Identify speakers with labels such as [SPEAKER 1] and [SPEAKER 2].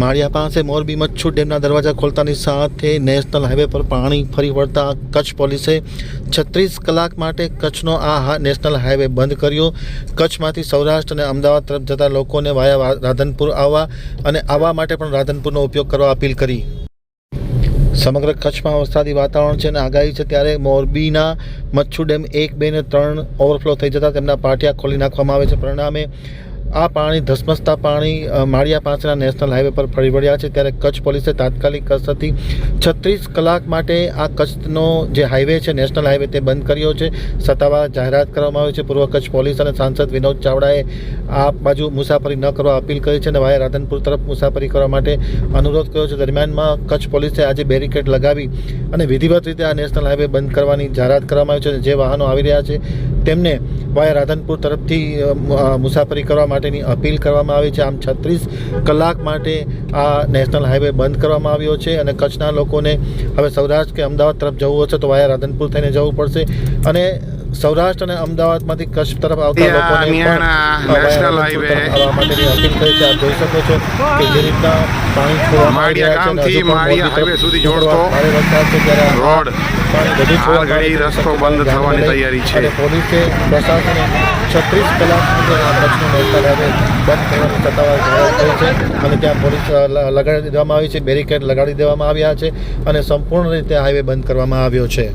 [SPEAKER 1] માળિયા પાસે મોરબી મચ્છુ ડેમના દરવાજા ખોલતાની સાથે નેશનલ હાઈવે પર પાણી ફરી વળતા કચ્છ પોલીસે છત્રીસ કલાક માટે કચ્છનો આ નેશનલ હાઈવે બંધ કર્યો. કચ્છમાંથી સૌરાષ્ટ્ર અને અમદાવાદ તરફ જતા લોકોને વાયા રાધનપુર આવવા અને આવવા માટે પણ રાધનપુરનો ઉપયોગ કરવા અપીલ કરી. સમગ્ર કચ્છમાં વરસાદી વાતાવરણ છે અને આગાહી છે ત્યારે મોરબીના મચ્છુ ડેમ એક બે ને ત્રણ ઓવરફ્લો થઈ જતાં તેમના પાટિયા ખોલી નાખવામાં આવે છે. પરિણામે આ પાણી ધસમસતા પાણી માળિયા પાંચના નેશનલ હાઈવે પર ફરી વળ્યા છે ત્યારે કચ્છ પોલીસે તાત્કાલિક અસરથી છત્રીસ કલાક માટે આ કચ્છનો જે હાઈવે છે, નેશનલ હાઈવે તે બંધ કર્યો છે. સત્તાવાર જાહેરાત કરવામાં આવી છે. પૂર્વ કચ્છ પોલીસ અને સાંસદ વિનોદ ચાવડાએ આ બાજુ મુસાફરી ન કરવા અપીલ કરી છે અને વાયા રાધનપુર તરફ મુસાફરી કરવા માટે અનુરોધ કર્યો છે. દરમિયાનમાં કચ્છ પોલીસે આજે બેરિકેડ લગાવી અને વિધિવત રીતે આ નેશનલ હાઈવે બંધ કરવાની જાહેરાત કરવામાં આવી છે જે વાહનો આવી રહ્યા છે તેમને વાયા રાધનપુર તરફથી મુસાફરી કરવા માટેની અપીલ કરવામાં આવી છે. આમ છત્રીસ કલાક માટે આ નેશનલ હાઈવે બંધ કરવામાં આવ્યો છે અને કચ્છના લોકોને હવે સૌરાષ્ટ્ર કે અમદાવાદ તરફ જવું હશે તો વાયા રાધનપુર થઈને જવું પડશે. અને સૌરાષ્ટ્ર અને અમદાવાદમાંથી કચ્છ તરફ આવતા લોકોને
[SPEAKER 2] નેશનલ હાઈવે.
[SPEAKER 1] માટેની અપીલ કરી છે આપ જોઈ શકો છો કે જે રીતના પાણી છોડવામાં આવી રહ્યા છે અને હજુ
[SPEAKER 2] માળિયા
[SPEAKER 1] પણ
[SPEAKER 2] ગામથી
[SPEAKER 1] મોરબી તરફ
[SPEAKER 2] હાઈવે સુધી જોડતો
[SPEAKER 1] ભારે વરસાદ છે ત્યારે
[SPEAKER 2] રોડ ઘડી રસ્તો બંધ
[SPEAKER 1] છે.
[SPEAKER 2] થવાની તૈયારી છે.
[SPEAKER 1] પોલીસે પ્રશાસને છત્રીસ કલાક સુધી આ કચ્છનું નેશનલ હાઈવે બંધ કરવાની સત્તાવાર જાહેરાત કરી છે અને ત્યાં પોલીસ લગાડી દેવામાં આવી છે બેરિકેડ લગાડી દેવામાં આવ્યા છે અને સંપૂર્ણ રીતે હાઈવે બંધ કરવામાં આવ્યો છે